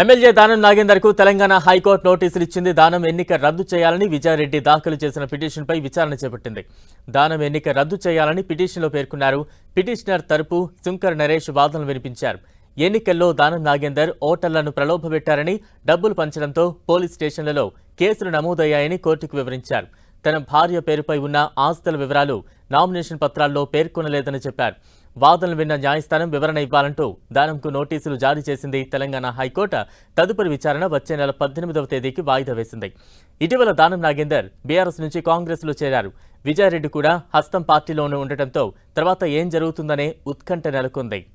MLA దానం నాగేందర్కు Telangana high court నోటీసులు ఇచ్చింది. దానం ఎన్నిక రద్దు చేయాలని విజయారెడ్డి దాఖలు చేసిన పిటిషన్పై విచారణ చేపట్టింది. దానం ఎన్నిక రద్దు చేయాలని పిటిషన్లో పేర్కొన్నారు. పిటిషనర్ తరపు శుంకర్ నరేష్ వాదనలు వినిపించారు. ఎన్నికల్లో దానం నాగేందర్ ఓటర్లను ప్రలోభపెట్టారని డబ్బులు పంచడంతో పోలీస్ స్టేషన్లలో కేసులు నమోదయ్యాయని కోర్టుకు వివరించారు. తన భార్య పేరుపై ఉన్న ఆస్తుల వివరాలు నామినేషన్ పత్రాల్లో పేర్కొనలేదని చెప్పారు. వాదనలు విన్న న్యాయస్థానం వివరణ ఇవ్వాలంటూ దానంకు నోటీసులు జారీ చేసింది తెలంగాణ హైకోర్టు. తదుపరి విచారణ వచ్చే నెల పద్దెనిమిదవ తేదీకి వాయిదా వేసింది. ఇటీవల దానం నాగేందర్ బీఆర్ఎస్ నుంచి కాంగ్రెస్లో చేరారు. విజయారెడ్డి కూడా హస్తం పార్టీలోనే ఉండటంతో తర్వాత ఏం జరుగుతుందనే ఉత్కంఠ నెలకొంది.